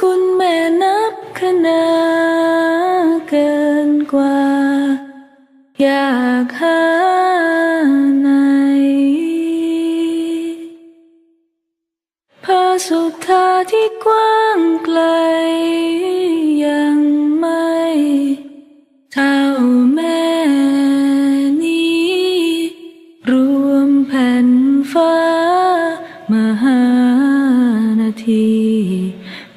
คุณแม่นับคะนาเกินกว่า อยากหาไหนพระสุธาที่กว้างไกล ยังไม่เท่าแม่นี้ รวมแผ่นฟ้ามหานาที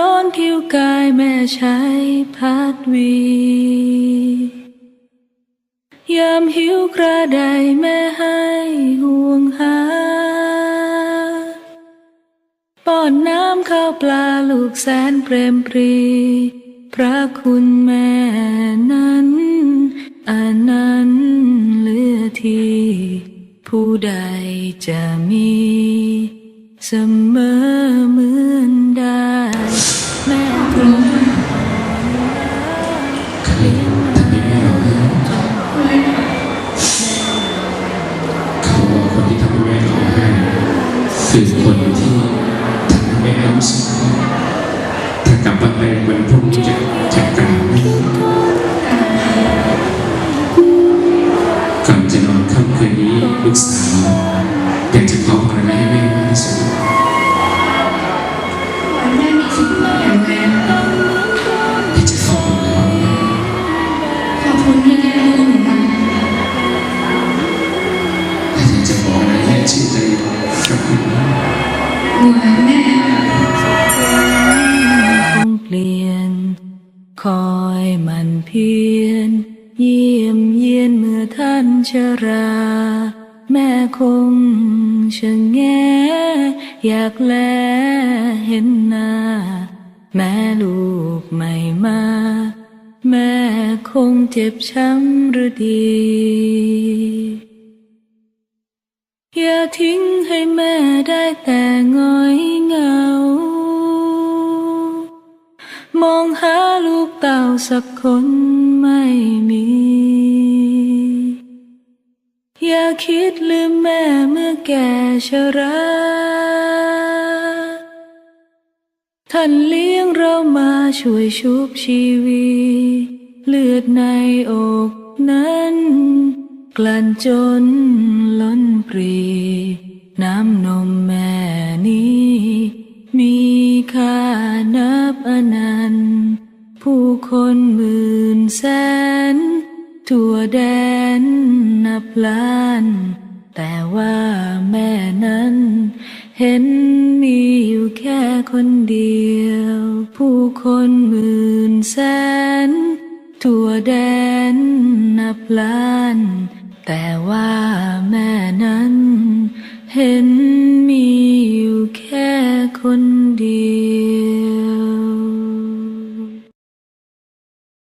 ร้อนผิวกายแม่ใช้พัดวี ยามหิวกระไดแม่ให้ห่วงหา ป้อนน้ำข้าวปลาลูกแสนเปรมปรี พระคุณแม่นั้นอันนั้นเลือที่ผู้ใดจะมี เสมอเมือ คือคนที่ทำให้แม่รู้สึกว่าถ้ากลับบ้านไปวันพรุ่งนี้จะจะกลับแม่ก่อนจะนอนค่ำคืนนี้ลูกสาว หนูรักแม่คงเปลี่ยน คอยมันเพียรเยี่ยมเยียนเมื่อท่านชรา แม่คงชะแงอยากแลเห็นหน้า แม่ลูกไม่มา แม่คงเจ็บช้ำหรือดี อย่าทิ้งให้แม่ได้แต่ง้อยเหงา มองหาลูกเต่าสักคนไม่มี อย่าคิดลืมแม่เมื่อแก่ชราท่านเลี้ยงเรามาช่วยชุบชีวีเลือดในอกนั้น กลั่นจนล้นปรี น้ำนมแม่นี้ มีค่านับอนันต์ ผู้คนหมื่นแสน ทั่วแดนนับล้าน แต่ว่าแม่นั้น เห็นมีอยู่แค่คนเดียว ผู้คนหมื่นแสน ทั่วแดนนับล้าน แต่ว่าแม่ เห็น